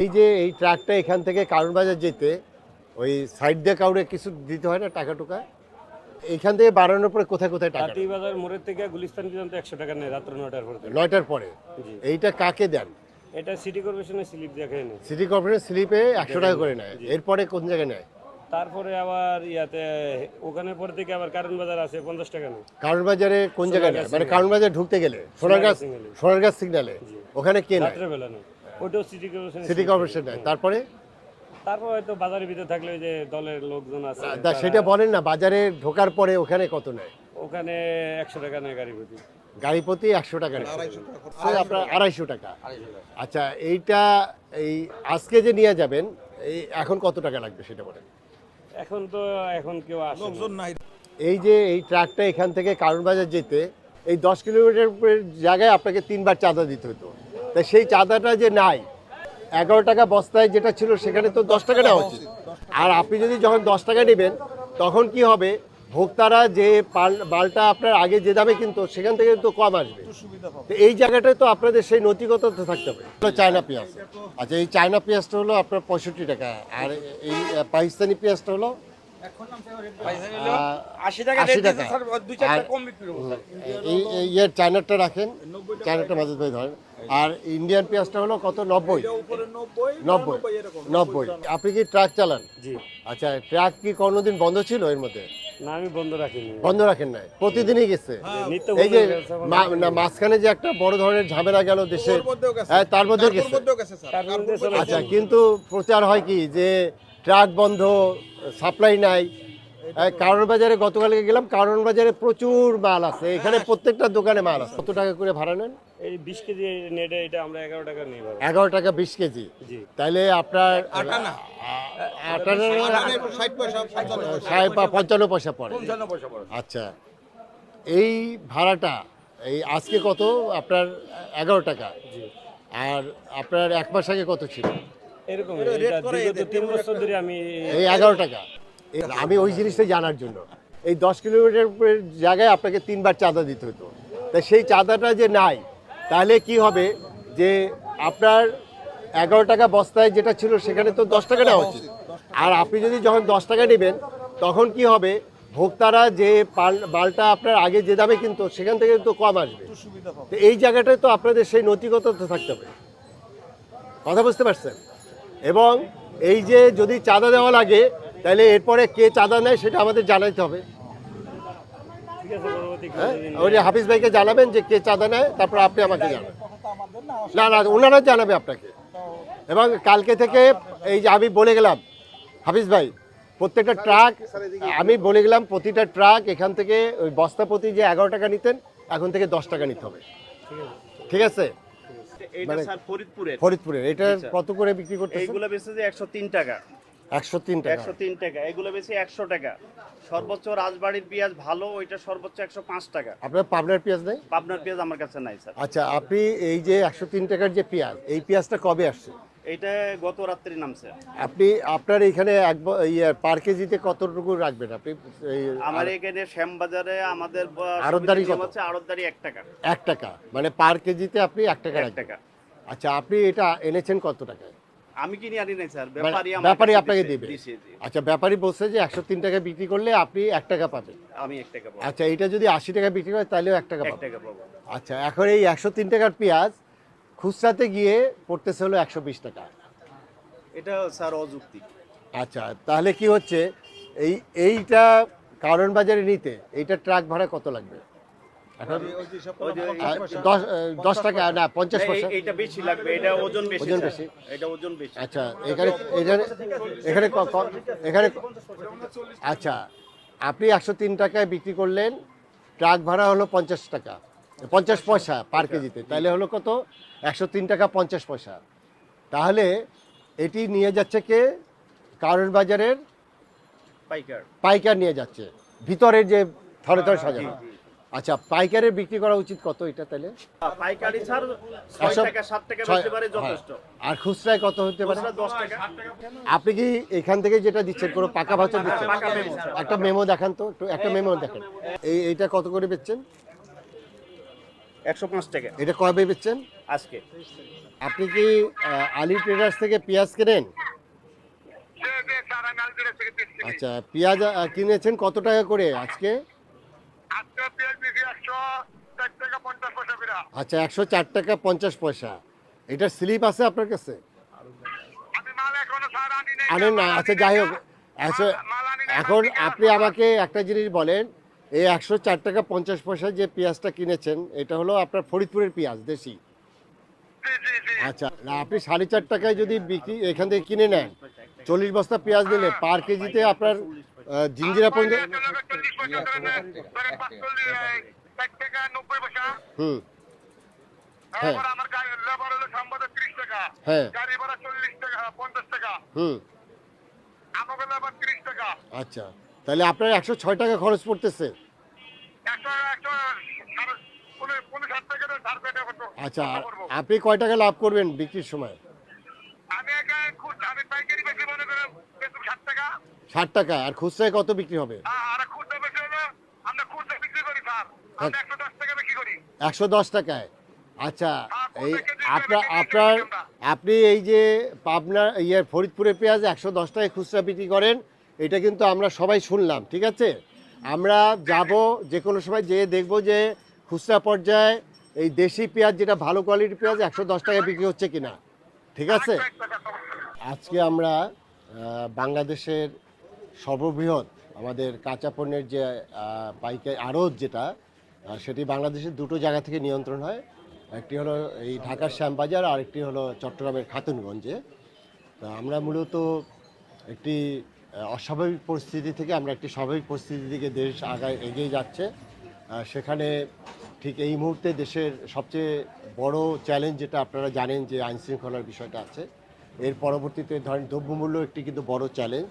এই যে এই ট্রাকটা এখান থেকে কারণ বাজার যেতে ওই সাইড দিয়ে কাউরে কিছু দিতে হয় না টাকা টুকা এইখান থেকে বাড়ানোর পরে কোথায় কোথায় টাকা? বাজার মোড়ের থেকে গুলিস্তান পর্যন্ত একশো টাকা নেয় রাত্র নয়টার পর। নয়টার পরে? এইটা কাকে দেন? এটা সিটি কর্পোরেশনের স্লিপ দেখে নেই সিটি কর্পোরেশন স্লিপে একশো টাকা করে নেয়। এরপরে কোন জায়গায় নেয়? তারপরে আবার ইয়াতে ওখানে পর থেকে আবার কারণ বাজার আছে পঞ্চাশ টাকা নেই কারণ বাজারে কোন জায়গায় নেয়? মানে কারণ বাজার ঢুকতে গেলে সোনারগাছ সিগনালে ওখানে কে নেয়? রাত্রেবেলা নেই ওটাও সিটি কর্পোরেশন সিটি কর্পোরেশন নেয় তারপরে? তারপর হয়তো বাজারের ভিতরে থাকলে ওই যে দলের লোকজন আছে সেটা বলেন না বাজারে ঢোকার পরে ওখানে কত নেয়? ওখানে একশো টাকা নেয় গাড়ি প্রতি। গাড়ি প্রতি একশো টাকা নেয়। আপনার আড়াইশো টাকা। আচ্ছা এইটা এই আজকে যে নিয়ে যাবেন এই এখন কত টাকা লাগবে সেটা বলেন। এখন তো এখন কেউ আসে না। এই যে এই ট্রাকটা এখান থেকে কারণ বাজার যেতে এই দশ কিলোমিটার জায়গায় আপনাকে তিনবার চাঁদা দিতে হতো। তা সেই চাঁদাটা যে নাই, এগারো টাকা বস্তায় যেটা ছিল সেখানে তো দশ টাকা নেওয়া উচিত। আর আপনি যদি যখন দশ টাকা নেবেন, তখন কি হবে? ভোক্তারা যে মালটা আপনার আগে যে দামে কিন্তু, সেখান থেকে তো কম আসবে। তো এই জায়গাটায় তো আপনাদের সেই নৈতিকতা তো থাকতে হবে। চায়না পেঁয়াজ। আচ্ছা এই চায়না পেঁয়াজটা হলো আপনার পঁয়ষট্টি টাকা, আর এই, পাকিস্তানি পেঁয়াজটা হলো ইয়ের চায়নাটা রাখেন। চায়নাটা মাঝে ভাই ধরেন। আর ইন্ডিয়ান পেঁয়াজটা হলো কত? নব্বই। নব্বই নব্বই। আপনি কি ট্রাক চালান? আচ্ছা ট্রাক কি কোনোদিন বন্ধ ছিল এর মধ্যে? না আমি বন্ধ রাখিনি। বন্ধ রাখেন নাই। প্রতিদিনই গেছে। এই যে মাঝখানে যে একটা বড় ধরনের ঝামেলা গেল দেশে ওর মধ্যেও গেছে। হ্যাঁ তার মধ্যে গেছে। মধ্যেও গেছে আচ্ছা কিন্তু প্রচার হয় কি যে ট্রাক বন্ধ সাপ্লাই নাই। এই কারণ বাজারে গতকালকে গেলাম কারণ বাজারে প্রচুর মাল আছে। এখানে প্রত্যেকটা দোকানে মাল আছে। কত টাকা করে ভাড়া নেন? এই বিশ কেজি নেটে এটা আমরা এগারো টাকা নিই এগারো টাকা বিশ কেজি? আপনার আটানা। ষাট পঞ্চান্ন পয়সা। সাড়ে পঞ্চান্ন পয়সা পড়ে। পঞ্চান্ন পয়সা পড়ে। আচ্ছা। এই ভাড়াটা এই আজকে কত? আপনার এগারো টাকা। আর আপনার এক মাস আগে কত ছিল? এরকম এটা রেট এটা করে বিগত তিন বছর ধরে আমি এই এগারো টাকা। আমি ওই জিনিসটা জানার জন্য। এই দশ কিলোমিটার জায়গায় আপনাকে তিনবার চাঁদা দিতে হতো। তা সেই চাঁদাটা যে নাই তাহলে কি হবে? যে আপনার এগারো টাকা বস্তায় যেটা ছিল সেখানে তো দশ টাকা নেওয়া উচিত। আর আপনি যদি যখন দশ টাকা নেবেন তখন কি হবে? ভোক্তারা যে পাল- মালটা আপনার আগে যে দামে কিনতো সেখান থেকে তো কম আসবে। তো এই জায়গাটায় তো আপনাদের সেই নৈতিকতা তো থাকতে হবে। কথা বুঝতে পারছেন? এবং এই যে যদি চাঁদা দেওয়া লাগে, তাহলে এরপরে কে চাঁদা নেয় সেটা আমাদের জানাইতে হবে। হ্যাঁ? ওই যে হাফিজ ভাইকে জানাবেন যে কে চাঁদা নেয়, তারপর আপনি আমাকে জানাবেন। না না, ওনারা জানাবে আপনাকে। এবং কালকে থেকে এই যে আমি বলে গেলাম, হাফিজ ভাই, প্রত্যেকটা ট্রাক, আমি বলে গেলাম, প্রতিটা ট্রাক এখান থেকে ওই বস্তা প্রতি যে এগারো টাকা নিতেন, এখন থেকে দশ টাকা নিতে হবে। ঠিক আছে? এইটা মানে- স্যার ফরিদপুরের। ফরিদপুরে এটা। কত করে বিক্রি করতেছেন? এইগুলো বেচে যে একশো তিন টাকা। একশো তিন টাকা। একশো তিন টাকা। এগুলো বেশি একশো টাকা। সর্বোচ্চ রাজবাড়ির পেঁয়াজ ভালো ওইটা সর্বোচ্চ একশো পাঁচ টাকা। আপনার পাবনার পেঁয়াজ নেই? পাবনার পেঁয়াজ আমার কাছে নাই স্যার। আচ্ছা আপনি এই যে একশো তিন টাকার যে পেঁয়াজ এই পেঁয়াজটা কবে আসছে? এইটা গত রাত্রি নামছে। আপনি আপনার এখানে এক ব- ইয়ে পার কেজিতে কতটুকু রাখবেন? আপনি আমার এখানে শ্যামবাজারে আমাদের আড়তদারি হচ্ছে আড়তদারি এক টাকা। এক টাকা। মানে পার কেজিতে আপনি এক টাকা এক টাকা। আচ্ছা আপনি এটা এনেছেন কত টাকায়? আমি কিনে আনি নাই স্যার। মানে ব্যাপারী ব্যাপারী আপনাকে দিবে? আচ্ছা ব্যাপারী বলছে যে একশো তিন টাকা বিক্রি করলে আপনি এক টাকা পাবেন। আমি এক টাকা আচ্ছা এটা যদি আশি টাকা বিক্রি করে তাহলেও এক টাকা পাবেন টাকা পাবো। আচ্ছা এখন এই একশো তিন টাকার পেঁয়াজ খুচরাতে গিয়ে পড়তেছে হলো একশো বিশ টাকা। এটা স্যার অযুক্তি আচ্ছা তাহলে কি হচ্ছে? এই এইটা কারণ বাজারে নিতে এইটা ট্রাক ভাড়া কত লাগবে? এখন দশ দশ টাকা না পঞ্চাশ পয়সা। এইটা বেশি লাগবে এটা ওজন বেশি ওজন বেশি? এটা ওজন বেশি। আচ্ছা এখানে এখানে এখানে এখানে আচ্ছা আপনি একশো তিন টাকায় বিক্রি করলেন ট্রাক ভাড়া হলো পঞ্চাশ টাকা। পঞ্চাশ পয়সা পার কেজিতে তাহলে হলো কত? একশো তিন টাকা পঞ্চাশ পয়সা। তাহলে এটি নিয়ে যাচ্ছে কে? কারণ বাজারের পাইকার। পাইকার নিয়ে যাচ্ছে। ভিতরের যে থরে থরে সাজানো। জি, জি। আচ্ছা পাইকারের বিক্রি করা উচিত কত এটা তাহলে পাইকারি স্যার টাকা টাকা বেচতে পারে হ্যাঁ। যথেষ্ট। আর খুচরায় কত হতে পারে? খুচরা দশ টাকা। আপনি কি এখান থেকে যেটা দিচ্ছেন কোনো পাকা ভাচা দিচ্ছেন? Memo, sir. একটা মেমো দেখান তো একটা মেমো দেখেন। এই এইটা কত করে বেচছেন? একশো পাঁচ টাকা। এটা কবে বেচছেন? আজকে। আপনি কি আলি ট্রেডার্স থেকে পেঁয়াজ কেনেন? আচ্ছা পেঁয়াজ কিনেছেন কত টাকা করে আজকে? আচ্ছা একশো চার টাকা পঞ্চাশ পয়সা। এটার স্লিপ আছে আপনার কাছে? আনেন না আচ্ছা যাই হোক। আচ্ছা এখন আপনি আমাকে একটা জিনিস বলেন এই একশো চার টাকা পঞ্চাশ পয়সা যে পেঁয়াজটা কিনেছেন এটা হলো আপনার ফরিদপুরের পেঁয়াজ দেশি। আচ্ছা না, আপনি সাড়ে চার টাকায় যদি বিক্রি এখান থেকে কিনে নেন চল্লিশ বস্তা পেঁয়াজ দিলে পার কেজিতে আপনার জিঞ্জিরা পর্যন্ত হুম। হ্যাঁ। হ্যাঁ। হুম। আচ্ছা। তাহলে আপনার একশো ছয় টাকা খরচ পড়তেছে। আচ্ছা আপনি কয় টাকা লাভ করবেন বিক্রির সময়? ষাট টাকা। আর খুচরায় কত বিক্রি হবে? বিক্রি করি একশো দশ টাকায়। আচ্ছা এই আপনার আপনার আপনি এই যে পাবনা ইয়ে ফরিদপুরে পেঁয়াজ একশো দশ টাকায় খুচরা বিক্রি করেন এটা কিন্তু আমরা সবাই শুনলাম, ঠিক আছে? আমরা যাব যে কোনো সময় যেয়ে দেখব যে খুচরা পর্যায়ে এই দেশি পেঁয়াজ যেটা ভালো কোয়ালিটির পেঁয়াজ একশো দশ টাকায় বিক্রি হচ্ছে কিনা, ঠিক আছে? আজকে আমরা বাংলাদেশের সর্ববৃহৎ আমাদের কাঁচা পণ্যের যে পাইকারি আড়ত যেটা সেটি বাংলাদেশের দুটো জায়গা থেকে নিয়ন্ত্রণ হয়। একটি হলো এই ঢাকার শ্যামবাজার আর একটি হলো চট্টগ্রামের খাতুনগঞ্জে। তা আমরা মূলত একটি অস্বাভাবিক পরিস্থিতি থেকে আমরা একটি স্বাভাবিক পরিস্থিতির দিকে দেশ আগায় এগিয়ে যাচ্ছে। সেখানে ঠিক এই মুহূর্তে দেশের সবচেয়ে বড় চ্যালেঞ্জ যেটা আপনারা জানেন যে আইনশৃঙ্খলার বিষয়টা আছে, এর পরবর্তীতে ধরেন দ্রব্যমূল্য একটি কিন্তু বড় চ্যালেঞ্জ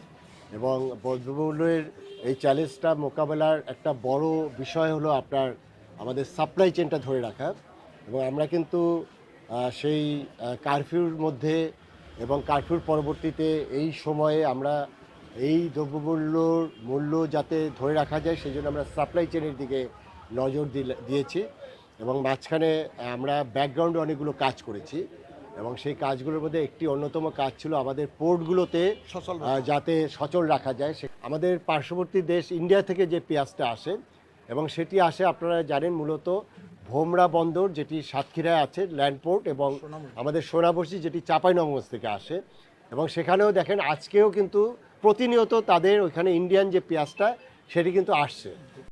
এবং দ্রব্যমূল্যের এই চ্যালেঞ্জটা মোকাবেলার একটা বড় বিষয় হলো আপনার আমাদের সাপ্লাই চেনটা ধরে রাখা এবং আমরা কিন্তু সেই কারফিউর মধ্যে এবং কারফিউর পরবর্তীতে এই সময়ে আমরা এই দ্রব্যমূল্যর মূল্য যাতে ধরে রাখা যায় সেই জন্য আমরা সাপ্লাই চেনের দিকে নজর দিলে- দিয়েছি এবং মাঝখানে আমরা ব্যাকগ্রাউন্ডে অনেকগুলো কাজ করেছি এবং সেই কাজগুলোর মধ্যে একটি অন্যতম কাজ ছিল আমাদের পোর্টগুলোতে আহ, যাতে সচল রাখা যায়। সে- আমাদের পার্শ্ববর্তী দেশ ইন্ডিয়া থেকে যে পেঁয়াজটা আসে এবং সেটি আসে আপনারা জানেন মূলত ভোমরা বন্দর যেটি সাতক্ষীরায় আছে ল্যান্ডপোর্ট এবং আমাদের সোনাবসি যেটি চাঁপাইনগঞ্জ থেকে আসে এবং সেখানেও দেখেন আজকেও কিন্তু প্রতিনিয়ত তাদের ওইখানে ইন্ডিয়ান যে পেঁয়াজটা সেটি কিন্তু আসছে।